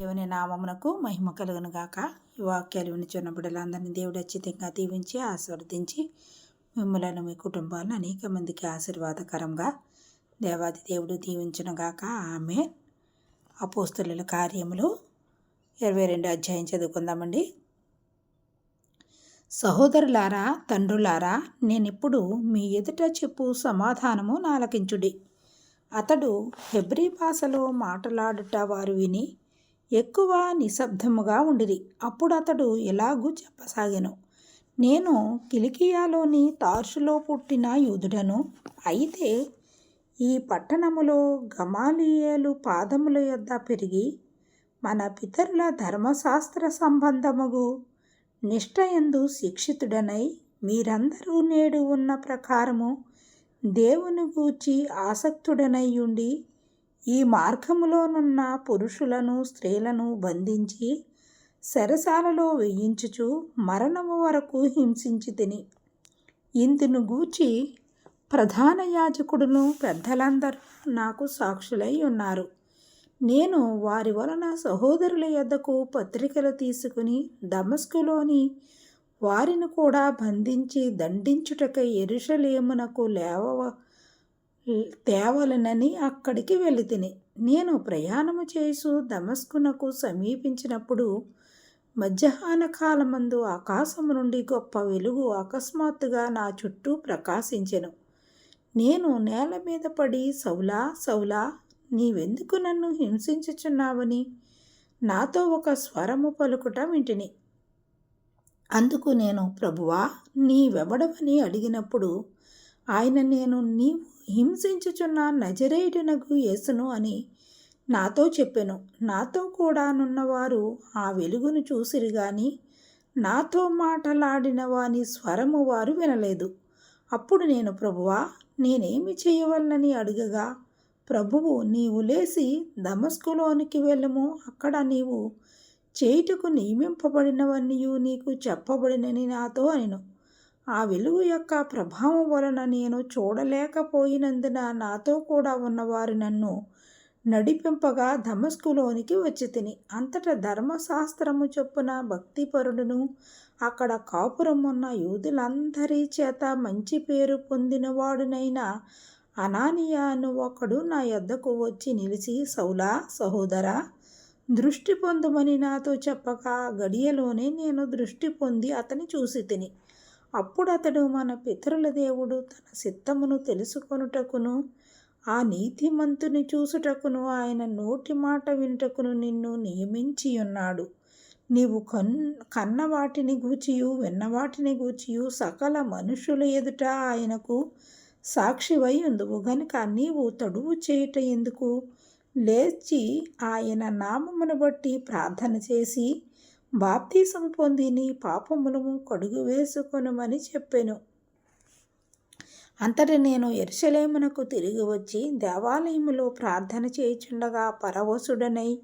దేవుని నామమునకు మహిమ కలుగును గాక. ఈ వాక్యాలు వినిచున్న బిడ్డలందరినీ దేవుడు అచ్చితంగా దీవించి ఆశీర్వదించి మిమ్మలను మీ కుటుంబాలను అనేక మందికి ఆశీర్వాదకరంగా దేవాది దేవుడు దీవించును గాక. ఆమె అపోస్తుల కార్యములు ఇరవై రెండు అధ్యాయం చదువుకుందామండి. సహోదరులారా తండ్రులారా నేనిప్పుడు మీ ఎదుట చెప్పు సమాధానము నాలకించుడి. అతడు హెబ్రి భాషలో మాట్లాడుట వారు విని ఎక్కువ నిశ్శబ్దముగా ఉండిరి. అప్పుడు అతడు ఎలాగూ చెప్పసాగాను. నేను కిలికియాలోని తార్షులో పుట్టిన యూదుడను. అయితే ఈ పట్టణములో గమాలియేలు పాదముల యొద్ద పెరిగి మన పితరుల ధర్మశాస్త్ర సంబంధముగు నిష్టయందు శిక్షితుడనై మీరందరూ నేడు ఉన్న ప్రకారము దేవుని గూర్చి ఆసక్తుడనై ఉండి ఈ మార్గములోనున్న పురుషులను స్త్రీలను బంధించి శరసాలలో వేయించుచు మరణము వరకు హింసించి తిని. ఇందును గూర్చి ప్రధాన యాజకుడును పెద్దలందరూ నాకు సాక్షులై ఉన్నారు. నేను వారి వలన సహోదరుల యొద్దకు పత్రికలు తీసుకుని దమస్కులోని వారిని కూడా బంధించి దండించుటకై ఎరుషలేమునకు లేవ తేవలనని అక్కడికి వెళితిని నేను ప్రయాణము చేసు దమస్కునకు సమీపించినప్పుడు మధ్యాహ్న కాలమందు ఆకాశము నుండి గొప్ప వెలుగు అకస్మాత్తుగా నా చుట్టూ ప్రకాశించెను. నేను నేల మీద పడి సౌలా సౌలా నీవెందుకు నన్ను హింసించుచున్నావని? నాతో ఒక స్వరము పలుకుట వింటిని. అందుకు నేను ప్రభువా నీవెవడవని అడిగినప్పుడు ఆయన నేను నీవు హింసించుచున్న నజరేయుడునకు యేసును అని నాతో చెప్పెను. నాతో కూడా నున్నవారు ఆ వెలుగును చూసిరు గాని నాతో మాటలాడిన వాని స్వరము వారు వినలేదు. అప్పుడు నేను ప్రభువా నేనేమి చేయవలనని అడగగా ప్రభువు నీవు లేచి దమస్కులోనికి వెళ్ళము. అక్కడ నీవు చేయుటకు నియమింపబడినవన్నీ నీకు చెప్పబడినని నాతో అనిను. ఆ వెలుగు యొక్క ప్రభావం వలన నేను చూడలేకపోయినందున నాతో కూడా ఉన్నవారు నన్ను నడిపింపగా ధమస్కులోనికి వచ్చి తిని అంతటా ధర్మశాస్త్రము చొప్పున భక్తిపరుడును అక్కడ కాపురం ఉన్న యూదులందరి చేత మంచి పేరు పొందినవాడునైన అనానియా అను ఒకడు నా యొద్దకు వచ్చి నిలిచి సౌలా సహోదర దృష్టి పొందమని నాతో చెప్పగా గడియలోనే నేను దృష్టి పొంది అతని చూసి తిని అప్పుడు అతడు మన పితరుల దేవుడు తన సిద్ధమును తెలుసుకొనుటకును ఆ నీతిమంతుని చూసుటకును ఆయన నోటి మాట వినుటకును నిన్ను నియమించి ఉన్నాడు. నీవు కన్ కన్న వాటిని గూచియు విన్నవాటిని గూచియు సకల మనుషుల ఎదుట ఆయనకు సాక్షివై ఉందువు. గనుక నీవు తడువు చేయుట ఎందుకు? లేచి ఆయన నామమును బట్టి ప్రార్థన చేసి బాప్తీసం పొంది నీ పాపములను కడుగు వేసుకొనమని చెప్పెను. అంతటి నేను ఎరుసలేమునకు తిరిగి వచ్చి దేవాలయములో ప్రార్థన చేయుచుండగా పరవశుడనై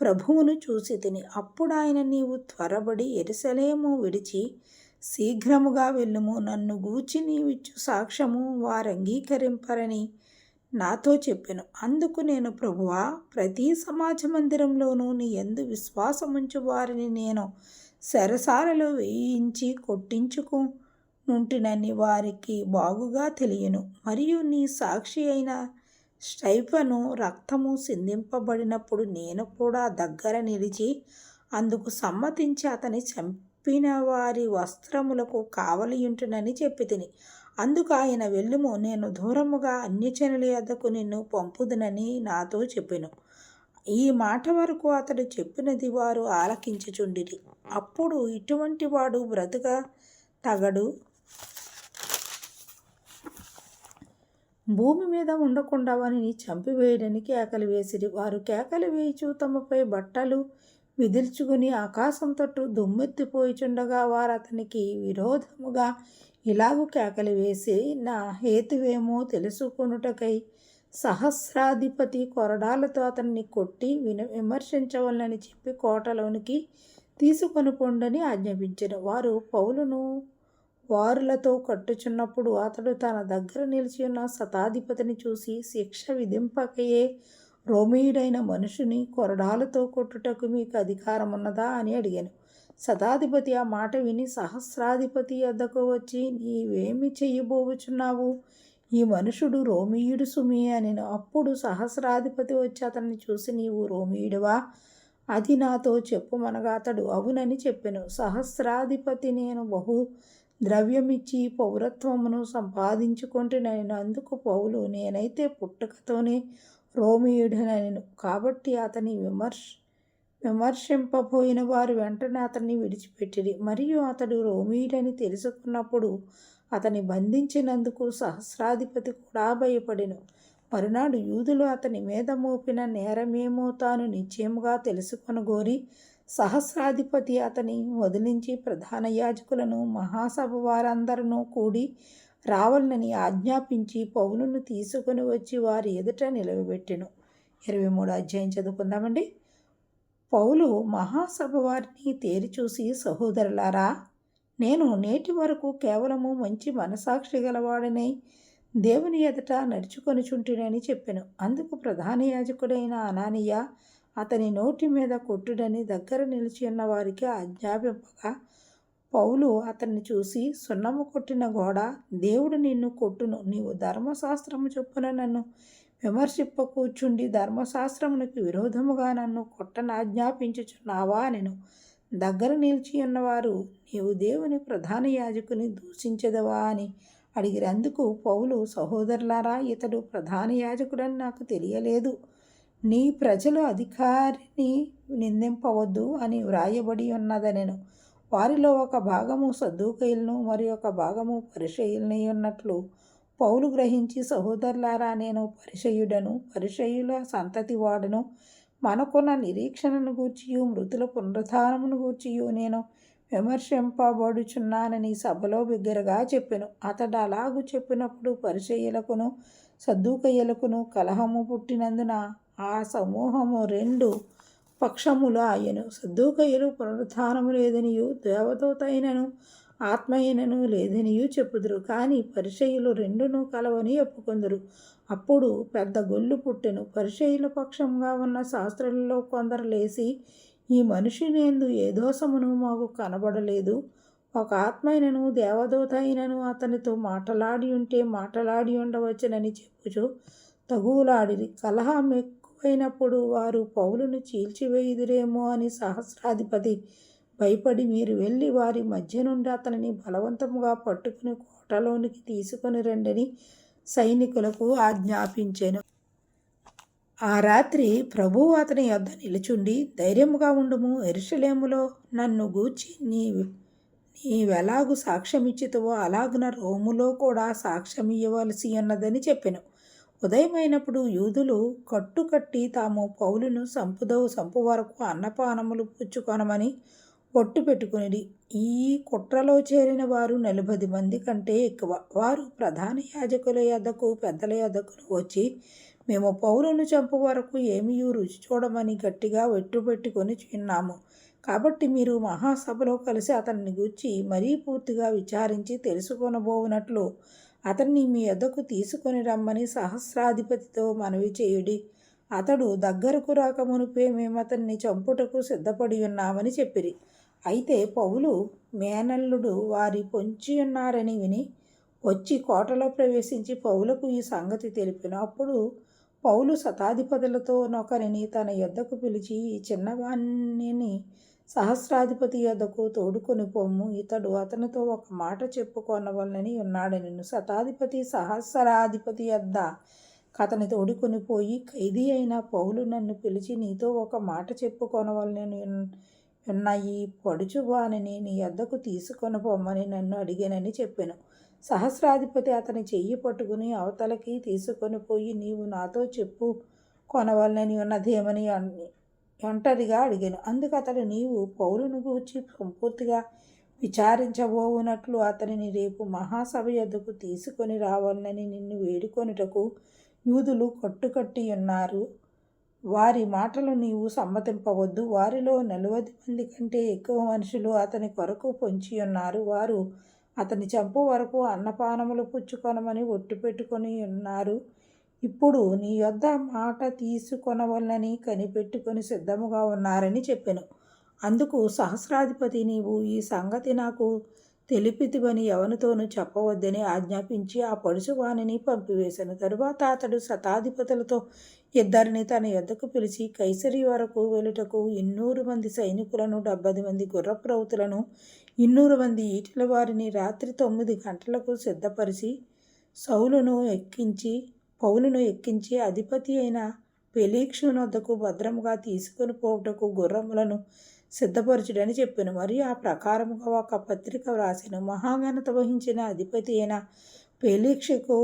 ప్రభువును చూసి తిని అప్పుడు ఆయన నీవు త్వరబడి ఎరుసలేము విడిచి శీఘ్రముగా వెళ్ళుము. నన్ను గూచి నీవిచ్చు సాక్ష్యము వారు అంగీకరింపరని నాతో చెప్పెను. అందుకు నేను ప్రభువా ప్రతి సమాజ మందిరంలోనూ నీ ఎందు విశ్వాసముంచు వారిని నేను సరసాలలో వేయించి కొట్టించుకు నుంటినని వారికి బాగుగా తెలియను. మరియు నీ సాక్షి అయిన స్టైఫను రక్తము సిందింపబడినప్పుడు నేను కూడా దగ్గర నిలిచి అందుకు సమ్మతించి అతని చంపిన వారి వస్త్రములకు కావలియుంటునని చెప్పి తిని అందుకు ఆయన వెళ్ళుము. నేను దూరముగా అన్యచనుల యొద్దకు నిన్ను పంపుదునని నాతో చెప్పెను. ఈ మాట వరకు అతడు చెప్పినది వారు ఆలకించుచుండిరి. అప్పుడు ఇటువంటి వాడు బ్రతుక తగడు. భూమి మీద ఉండకుండా వారిని చంపివేయడానికి కేకలు వేసిరి. వారు కేకలు వేయిచు తమపై బట్టలు విదిల్చుకుని ఆకాశం తట్టు దుమ్మెత్తిపోయిచుండగా వారు అతనికి విరోధముగా ఇలాగు కేకలు వేసి నా హేతువేమో తెలుసుకొనుటకై సహస్రాధిపతి కొరడాలతో అతన్ని కొట్టి విన విమర్శించవలనని చెప్పి కోటలోనికి తీసుకొని పొండని ఆజ్ఞాపించారు వారు పౌలును వారులతో కట్టుచున్నప్పుడు అతడు తన దగ్గర నిలిచి ఉన్న శతాధిపతిని చూసి శిక్ష విధింపకయే రోమీయుడైన మనుషుని కొరడాలతో కొట్టుటకు మీకు అధికారం ఉన్నదా అని అడిగాను. శతాధిపతి ఆ మాట విని సహస్రాధిపతి వద్దకు వచ్చి నీవేమి చెయ్యబోవుచున్నావు? ఈ మనుషుడు రోమియుడు సుమి అని అప్పుడు సహస్రాధిపతి వచ్చి అతన్ని చూసి నీవు రోమియుడువా? అది నాతో చెప్పుమనగా అతడు అవునని చెప్పెను. సహస్రాధిపతి నేను బహు ద్రవ్యమిచ్చి పౌరత్వమును సంపాదించుకుంటున్నాను అందుకు పౌలు నేనైతే పుట్టుకతోనే రోమియుడనను. కాబట్టి అతని విమర్శ విమర్శింపబోయిన వారు వెంటనే అతన్ని విడిచిపెట్టిరి. మరియు అతడు రోమీడని తెలుసుకున్నప్పుడు అతని బంధించినందుకు సహస్రాధిపతి కూడా భయపడెను. మరునాడు యూదులు అతని మీద మోపిన నేరమేమో తాను నిశ్చయముగా తెలుసుకొనగోరి సహస్రాధిపతి అతని వదిలించి ప్రధాన యాజకులను మహాసభ వారందరినూ కూడి రావాలని ఆజ్ఞాపించి పౌలును తీసుకుని వచ్చి వారి ఎదుట నిలవబెట్టెను. ఇరవై మూడు అధ్యాయం చదువుకుందామండి. పౌలు మహాసభ వారిని తేరి చూసి సహోదరులారా నేను నేటి వరకు కేవలము మంచి మనసాక్షి గలవాడనై దేవుని ఎదుట నడుచుకొనిచుంటునని చెప్పాను. అందుకు ప్రధాన యాజకుడైన అనానియ అతని నోటి మీద కొట్టుడని దగ్గర నిలిచి ఉన్న వారికి ఆజ్ఞాపింపగా పౌలు అతన్ని చూసి సున్నము కొట్టిన గోడ దేవుడు నిన్ను కొట్టును. నీవు ధర్మశాస్త్రము చొప్పున నన్ను విమర్శిప్ప కూర్చుండి ధర్మశాస్త్రమునికి విరోధముగా నన్ను కొట్టను ఆజ్ఞాపించుచున్నావా నేను దగ్గర నిలిచి ఉన్నవారు నీవు దేవుని ప్రధాన యాజకుని దూషించదవా అని అడిగినందుకు పౌలు సహోదరులారా ఇతడు ప్రధాన యాజకుడని నాకు తెలియలేదు. నీ ప్రజలు అధికారిని నిందింపవద్దు అని వ్రాయబడి ఉన్నదనెను. వారిలో ఒక భాగము సద్దుకైలను మరి ఒక భాగము పరిచయులని ఉన్నట్లు పౌలు గ్రహించి సహోదరులారా నేను పరిచయుడను పరిచయుల సంతతి వాడను. మనకున్న నిరీక్షణను గూర్చియు మృతుల పునరుద్ధానమును గూర్చియు. నేను విమర్శింపబడుచున్నానని సభలో బిగ్గరగా చెప్పెను. అతడు అలాగు చెప్పినప్పుడు పరిచయులకును సద్దుకయ్యలకును కలహము పుట్టినందున ఆ సమూహము రెండు పక్షములు ఆయను సద్దుకయ్యలు పునరుద్ధానము లేదనియు దేవదూత ఆత్మహీనను లేదనియూ చెప్పుదురు కానీ పరిచయులు రెండును కలవని ఒప్పుకొందరు. అప్పుడు పెద్ద గొల్లు పుట్టెను. పరిచయుల పక్షంగా ఉన్న శాస్త్రులలో కొందరు లేచి ఈ మనుషునేందు ఏ దోషమును మాకు కనబడలేదు. ఒక ఆత్మైనను దేవదూత అయినను అతనితో మాటలాడి ఉంటే మాటలాడి ఉండవచ్చునని చెప్పుచు తగువులాడిరి. కలహం ఎక్కువైనప్పుడు వారు పౌలును చీల్చివేయుదురేమో అని సహస్రాధిపతి భయపడి మీరు వెళ్ళి వారి మధ్య నుండి అతనిని బలవంతముగా పట్టుకుని కోటలోనికి తీసుకొని రండని సైనికులకు ఆజ్ఞాపించాను. ఆ రాత్రి ప్రభువు అతని యొద్ద నిలుచుండి ధైర్యముగా ఉండుము ఎరుషలేములో నన్ను గూర్చి నీ నీవెలాగు సాక్ష్యమిచ్చితవో అలాగున రోములో కూడా సాక్ష్యం ఇవ్వవలసి ఉన్నదని చెప్పాను. ఉదయమైనప్పుడు యూదులు కట్టుకట్టి తాము పౌలును సంపుదవు సంపు వరకు అన్నపానములు పుచ్చుకొనమని పొట్టు పెట్టుకుని ఈ కుట్రలో చేరిన వారు నలభై మంది కంటే ఎక్కువ. వారు ప్రధాన యాజకుల యొద్దకు పెద్దల యొద్దకు వచ్చి మేము పౌరును చంపు వరకు ఏమీ రుచి చూడమని గట్టిగా పెట్టుకొని విన్నాము. కాబట్టి మీరు మహాసభలో కలిసి అతన్ని గూర్చి మరీ పూర్తిగా విచారించి తెలుసుకొనబోవునట్లు. అతన్ని మీ ఎద్దకు తీసుకొని రమ్మని సహస్రాధిపతితో మనవి చేయుడి. అతడు దగ్గరకు రాకమునిపే మేము అతన్ని చంపుటకు సిద్ధపడి ఉన్నామని చెప్పిరి. అయితే పౌలు మేనల్లుడు వారి పొంచి ఉన్నారని విని వచ్చి కోటలో ప్రవేశించి పౌలకు ఈ సంగతి తెలిపిన అప్పుడు పౌలు శతాధిపతులతో నొకరిని తన యొద్దకు పిలిచి ఈ చిన్నవాణిని సహస్రాధిపతి యొద్దకు తోడుకొని పొమ్ము ఇతడు అతనితో ఒక మాట చెప్పుకొనవలనని నిన్ను శతాధిపతి సహస్రాధిపతి యొద్ద కథని తోడుకొని పోయి ఖైదీ అయిన పౌలు నన్ను పిలిచి నీతో ఒక మాట చెప్పుకొనవలనని ఉన్న ఈ పడుచువానిని నీ వద్దకు తీసుకొని పొమ్మని నన్ను అడిగానని చెప్పాను. సహస్రాధిపతి అతని చెయ్యి పట్టుకుని అవతలకి తీసుకొని పోయి నీవు నాతో చెప్పు కొనవలనని ఉన్నదేమని ఒంటరిగా అడిగాను. అందుకు అతడు నీవు పౌరును గూర్చి సంపూర్తిగా విచారించబోవునట్లు అతనిని రేపు మహాసభ యొద్దకు తీసుకొని రావాలని నిన్ను వేడుకొనుటకు యూదులు కట్టుకట్టి ఉన్నారు. వారి మాటలు నీవు సమ్మతింపవద్దు. వారిలో నలభై మంది కంటే ఎక్కువ మనుషులు అతని కొరకు పొంచి ఉన్నారు. వారు అతని చంపు వరకు అన్నపానములు పుచ్చుకొనమని ఒట్టు పెట్టుకొని ఉన్నారు. ఇప్పుడు నీ యొద్ద మాట తీసుకొనవలనని కనిపెట్టుకొని సిద్ధముగా ఉన్నారని చెప్పెను. అందుకు సహస్రాధిపతి నీవు ఈ సంగతి నాకు తెలిపితివని ఎవనితోనూ చెప్పవద్దని ఆజ్ఞాపించి ఆ పడుసువాణిని పంపివేశాను. తరువాత అతడు శతాధిపతులతో ఇద్దరిని తన యొద్దకు పిలిచి కైసరి వరకు వెలుటకు ఇన్నూరు మంది సైనికులను డెబ్బై మంది గుర్రపు ఇన్నూరు మంది ఈటల వారిని రాత్రి తొమ్మిది గంటలకు సిద్ధపరిచి సౌలును ఎక్కించి పౌలును ఎక్కించి అధిపతి అయిన పెలీక్షునొద్దకు భద్రముగా తీసుకుని పోవుటకు గుర్రములను సిద్ధపరచుడని చెప్పాను. మరియు ఆ ప్రకారముగా ఒక పత్రిక వ్రాసిన. మహాఘనత వహించిన అధిపతి అయిన పెలీక్షకు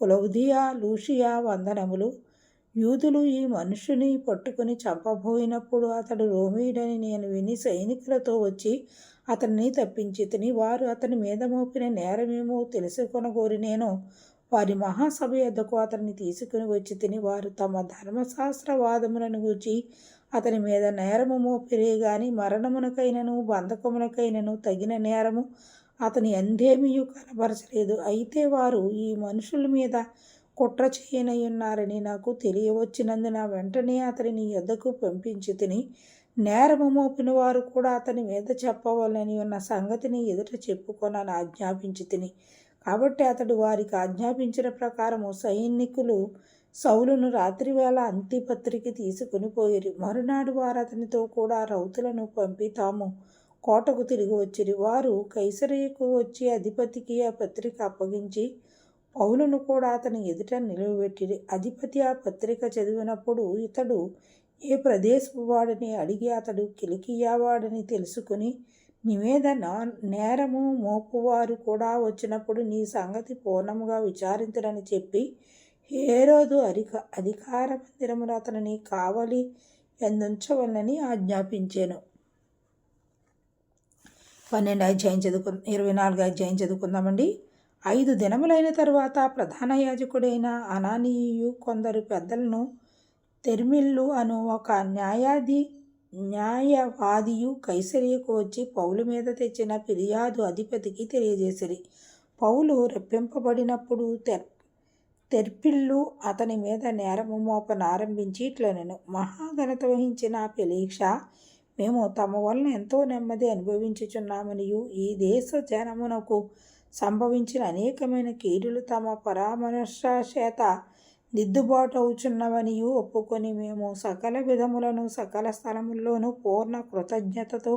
కులౌదియా లూషియా వందనములు. యూదులు ఈ మనుషుని పట్టుకుని చంపబోయినప్పుడు అతడు రోమీయుడని నేను విని సైనికులతో వచ్చి అతన్ని తప్పించి తిని వారు అతని మీద మోపిన నేరమేమో తెలుసుకొనగోరి నేను వారి మహాసభ యొద్దకు అతన్ని తీసుకుని వచ్చి తిని వారు తమ ధర్మశాస్త్ర వాదములను గూర్చి అతని మీద నేరము మోపిరే గాని మరణమునకైనను బంధకమునకైనను తగిన నేరము అతని అందేమియు కనబరచలేదు. అయితే వారు ఈ మనుషుల మీద కుట్ర చేయనయ్యున్నారని నాకు తెలియవచ్చినందున వెంటనే అతనిని యొద్దకు పంపించి తిని నేరము మోపిన వారు కూడా అతని మీద చెప్పవాలని ఉన్న సంగతిని ఎదుట చెప్పుకొనని ఆజ్ఞాపించి తిని. కాబట్టి అతడు వారికి ఆజ్ఞాపించిన ప్రకారము సైనికులు సౌలును రాత్రివేళ అంతిపత్రిక తీసుకుని పోయిరి. మరునాడు వారు అతనితో కూడా రౌతులను పంపి తాము కోటకు తిరిగి వచ్చిరి. వారు కైసరియకు వచ్చి అధిపతికి ఆ పత్రిక అప్పగించి పౌలును కూడా అతని ఎదుట నిలవబెట్టిరి. అధిపతి ఆ పత్రిక చదివినప్పుడు ఇతడు ఏ ప్రదేశపు వాడని అడిగి అతడు కిలికియావాడని తెలుసుకుని నివేదన నేరము మోపువారు కూడా వచ్చినప్పుడు నీ సంగతి పూర్ణముగా విచారించడని చెప్పి హేరోదు అధిక అధికార మందిరమును అతనిని కావలి ఎందుంచవలనని ఆజ్ఞాపించాను. పన్నెండు అధ్యాయం చదువుకు ఇరవై నాలుగు అధ్యాయం చదువుకుందామండి. ఐదు దినములైన తరువాత ప్రధాన యాజకుడైన అనానీయు కొందరు పెద్దలను తెర్మిల్లు అను ఒక న్యాయాధి న్యాయవాదియు కైసరియకు వచ్చి పౌలు మీద తెచ్చిన ఫిర్యాదు అధిపతికి తెలియజేసిరి. పౌలు రెప్పింపబడినప్పుడు తెర్ తెర్పిల్లు అతని మీద నేరము మోపనారంభించి ఇట్లనెను మహాఘనత వహించిన పెలీక్ష మేము తమ వలన ఎంతో నెమ్మది అనుభవించుచున్నామనియు ఈ దేశ జనమునకు సంభవించిన అనేకమైన కీడులు తమ పరామర్శ చేత దిద్దుబాటు అవుచున్నవనియు ఒప్పుకొని మేము సకల విధములను సకల స్థలముల్లోనూ పూర్ణ కృతజ్ఞతతో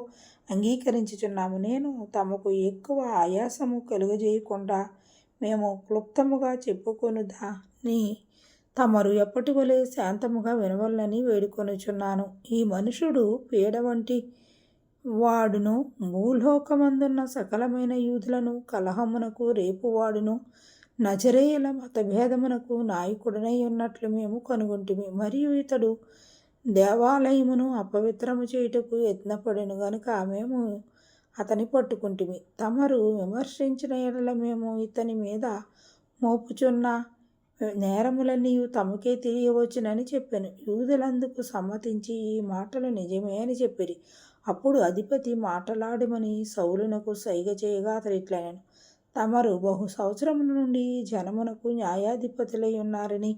అంగీకరించుచున్నాము. నేను తమకు ఎక్కువ ఆయాసము కలుగజేయకుండా మేము క్లుప్తముగా చెప్పుకొనుదాని తమరు ఎప్పటి వలె శాంతముగా వినవలనని వేడుకొనుచున్నాను. ఈ మనుషుడు పీడ వంటి వాడును భూలోకమందున్న సకలమైన యూదులను కలహమునకు రేపువాడును నజరేయుల మతభేదమునకు నాయకుడనై ఉన్నట్లు మేము కనుగొంటిమి. మరియు ఇతడు దేవాలయమును అపవిత్రము చేయుటకు యత్నపడెను గనుక మేము అతని పట్టుకుంటిమి. తమరు విమర్శించిన ఎడల మేము ఇతని మీద మోపుచున్న నేరములన్నీ తమకే తెలియవచ్చునని చెప్పాను. యూదులందుకు సమ్మతించి ఈ మాటలు నిజమే అని చెప్పిరి. అప్పుడు అధిపతి మాటలాడమని సౌలునకు సైగ చేయగా అతడు ఇట్లనను. తమరు బహు సంవత్సరముల నుండి జనమునకు న్యాయాధిపతులై ఉన్నారని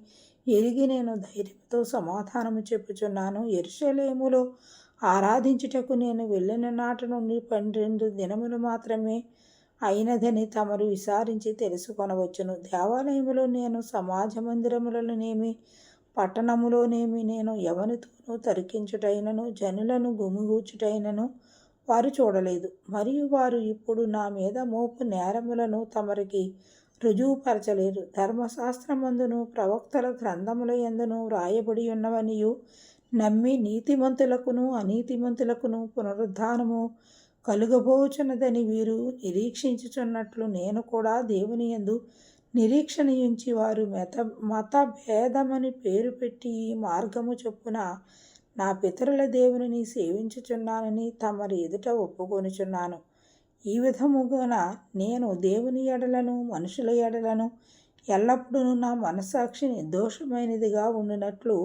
ఎరిగి నేను ధైర్యంతో సమాధానము చెప్పుచున్నాను. ఎరుషలేములో ఆరాధించుటకు నేను వెళ్ళిన నాటి నుండి పన్నెండు దినములు మాత్రమే అయినదని తమరు విచారించి తెలుసుకొనవచ్చును. దేవాలయములో నేను సమాజ మందిరములలోనేమి పట్టణములోనేమి నేను ఎవరితోనూ తరికించుటైనను జనులను గుమిగూచుటైనను వారు చూడలేదు. మరియు వారు ఇప్పుడు నా మీద మోపు నేరములను తమరికి రుజువుపరచలేరు. ధర్మశాస్త్రమందును ప్రవక్తల గ్రంథముల ఎందును వ్రాయబడి ఉన్నవనియు నమ్మి నీతిమంతులకును అనీతిమంతులకును పునరుద్ధానము కలుగబోచున్నదని వీరు నిరీక్షించుచున్నట్లు నేను కూడా దేవుని ఎందు నిరీక్షణ ఉంచి వారు మత మత భేదమని పేరు పెట్టి ఈ మార్గము చొప్పున నా పితరుల దేవుని సేవించుచున్నానని తమరి ఎదుట ఒప్పుకొనుచున్నాను. ఈ విధముగా నేను దేవుని ఎడలను మనుషుల ఎడలను ఎల్లప్పుడూ నా మనసాక్షి నిర్దోషమైనదిగా ఉండినట్లు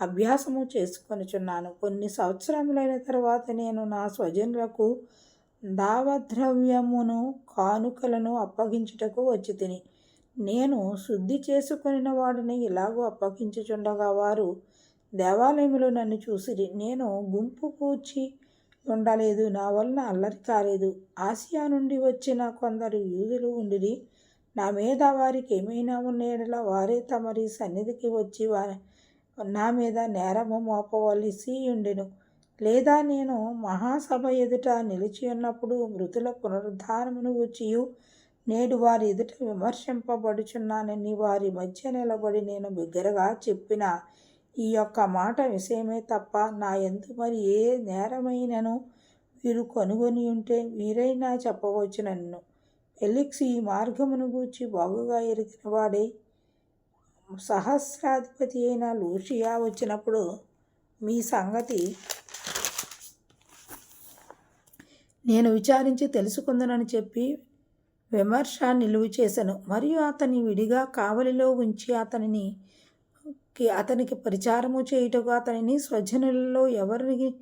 అభ్యాసము చేసుకొనిచున్నాను. కొన్ని సంవత్సరములైన తర్వాత నేను నా స్వజనులకు దావద్రవ్యమును కానుకలను అప్పగించుటకు వచ్చి తిని నేను శుద్ధి చేసుకొనిన వాడిని ఇలాగూ అప్పగించుచుండగా వారు దేవాలయంలో నన్ను చూసిరి. నేను గుంపు కూర్చి ఉండలేదు నా వలన అల్లరి కాలేదు. ఆసియా నుండి వచ్చిన కొందరు యూదులు ఉండిరి. నా మీద వారికి ఏమైనా ఉన్న వారే తమరి సన్నిధికి వచ్చి వారి నా మీద నేరము మోపవలసి ఉండెను లేదా నేను మహాసభ ఎదుట నిలిచి ఉన్నప్పుడు మృతుల పునరుద్ధారమును వచ్చియు నేడు వారి ఎదుట విమర్శింపబడుచున్నానని వారి మధ్య నిలబడి నేను బిగ్గరగా చెప్పిన ఈ యొక్క మాట విషయమే తప్ప నా ఎందు మరి ఏ నేరమైనను వీరు కనుగొని ఉంటే వీరైనా చెప్పవచ్చు నన్ను ఫెలిక్స్ ఈ మార్గమును గూర్చి బాగుగా ఎరిగిన వాడే సహస్రాధిపతి అయిన లూషియా వచ్చినప్పుడు మీ సంగతి నేను విచారించి తెలుసుకుందనని చెప్పి విమర్శ నిలువు చేశాను. మరియు అతని విడిగా కావలిలో ఉంచి అతనిని అతనికి పరిచారము చేయుటకు అతనిని స్వజనులలో ఎవరిని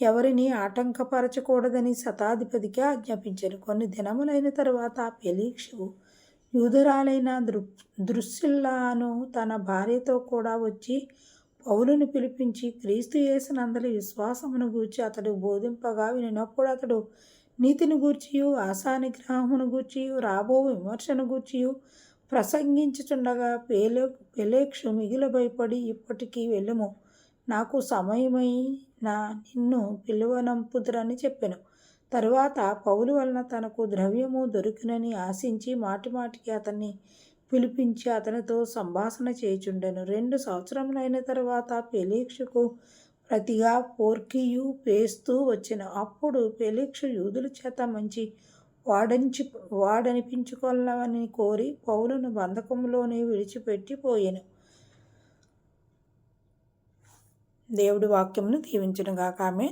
ఎవరిని ఆటంకపరచకూడదని శతాధిపతికి ఆజ్ఞాపించారు కొన్ని దినములైన తర్వాత పెలీక్షు యూదురాలైన దృ దృశ్యుల్లాను తన భార్యతో కూడా వచ్చి పౌలుని పిలిపించి క్రీస్తు యేసునందలి విశ్వాసమును గూర్చి అతడు బోధింపగా వినినప్పుడు అతడు నీతిని గూర్చియు ఆశానిగ్రహమును గూర్చియు రాబో విమర్శను గూర్చియు ప్రసంగించుచుండగా పేలే పెలేక్షు మిగిలి భయపడి ఇప్పటికీ వెళ్ళము. నాకు సమయమై నా నిన్ను పిలువనంపుదురని చెప్పాను. తరువాత పౌలు వలన తనకు ద్రవ్యము దొరికినని ఆశించి మాటిమాటికి అతన్ని పిలిపించి అతనితో సంభాషణ చేయుచుండెను. రెండు సంవత్సరములైన తర్వాత పెలీక్షకు ప్రతిగా పోర్కియు పేస్తూ వచ్చిన. అప్పుడు పెలీక్షు యూదుల చేత మంచి వాడించి వాడనిపించుకోవాలని కోరి పౌలును బంధకంలోనే విడిచిపెట్టి పోయాను. దేవుడి వాక్యమును దీవించునుగాక. ఆమె